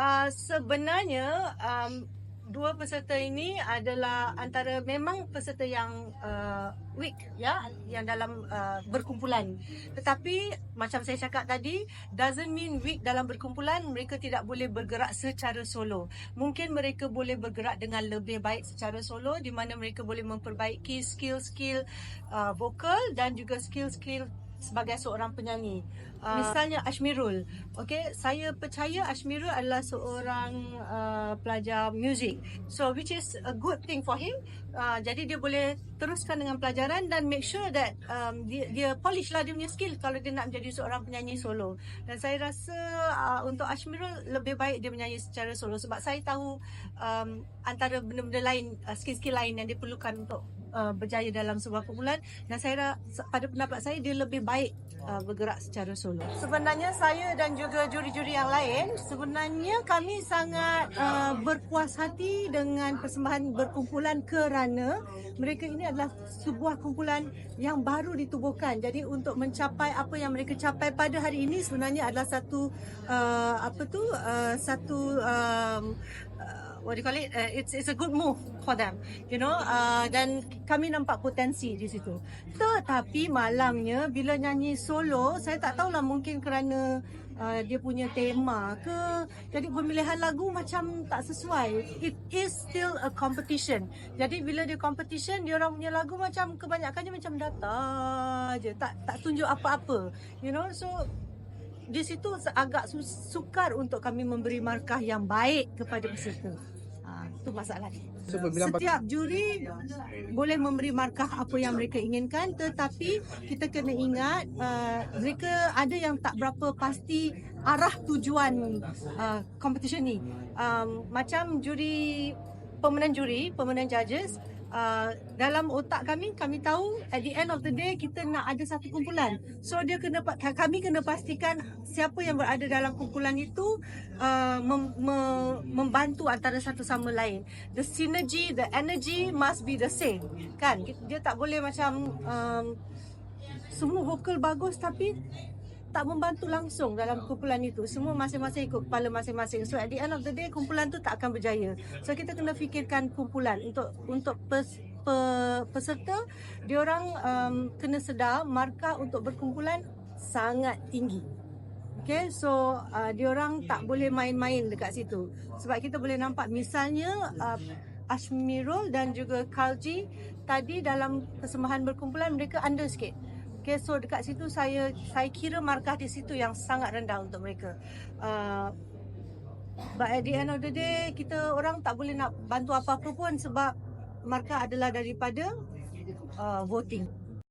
Uh, sebenarnya um, dua peserta ini adalah antara memang peserta yang uh, weak ya yang dalam uh, berkumpulan. Tetapi macam saya cakap tadi doesn't mean weak dalam berkumpulan mereka tidak boleh bergerak secara solo. Mungkin mereka boleh bergerak dengan lebih baik secara solo di mana mereka boleh memperbaiki skill-skill uh, vokal dan juga skill-skill sebagai seorang penyanyi. Uh, misalnya Ashmirul. Okay, saya percaya Ashmirul adalah seorang uh, pelajar muzik. So which is a good thing for him. Uh, jadi dia boleh teruskan dengan pelajaran dan make sure that um, dia, dia polish lah dia punya skill kalau dia nak menjadi seorang penyanyi solo. Dan saya rasa uh, untuk Ashmirul lebih baik dia menyanyi secara solo sebab saya tahu um, antara benda-benda lain, uh, skill-skill lain yang dia perlukan untuk uh, berjaya dalam sebuah kumpulan dan saya pada pendapat saya dia lebih baik uh, bergerak secara solo. Sebenarnya saya dan juga juri-juri yang lain sebenarnya kami sangat uh, berpuas hati dengan persembahan berkumpulan kerana mereka ini adalah sebuah kumpulan yang baru ditubuhkan. Jadi untuk mencapai apa yang mereka capai pada hari ini sebenarnya adalah satu uh, apa tu uh, satu um, uh, what do you call it? Uh, it's it's a good move for them you know uh, dan kami nampak potensi di situ. Tetapi malangnya bila nyanyi solo saya tak tahulah mungkin kerana uh, dia punya tema ke. Jadi pemilihan lagu macam tak sesuai. It is still a competition. Jadi bila dia competition dia orang punya lagu macam kebanyakannya macam data je. Tak tak tunjuk apa-apa you know. So di situ agak sukar untuk kami memberi markah yang baik kepada peserta. Ha, itu masalah. So, Setiap juri boleh memberi markah apa yang mereka inginkan tetapi kita kena ingat uh, mereka ada yang tak berapa pasti arah tujuan uh, competition ni. Um, macam juri pemenang juri, pemenang judges uh, dalam otak kami kami tahu at the end of the day kita nak ada satu kumpulan. So dia kena kami kena pastikan siapa yang berada dalam kumpulan itu uh, mem, me, membantu antara satu sama lain. The synergy the energy must be the same. Kan? Dia tak boleh macam um, semua vokal bagus tapi tak membantu langsung dalam kumpulan itu. Semua masing-masing ikut kepala masing-masing. So at the end of the day kumpulan tu tak akan berjaya. So kita kena fikirkan kumpulan untuk untuk pes, pe, peserta dia orang um, kena sedar markah untuk berkumpulan sangat tinggi. Okay, so uh, dia orang tak boleh main-main dekat situ. Sebab kita boleh nampak misalnya uh, Ashmirul dan juga Kalji tadi dalam persembahan berkumpulan mereka under sikit. Okay, so dekat situ saya saya kira markah di situ yang sangat rendah untuk mereka. Uh, but at the end of the day, kita orang tak boleh nak bantu apa-apa pun sebab markah adalah daripada uh, voting.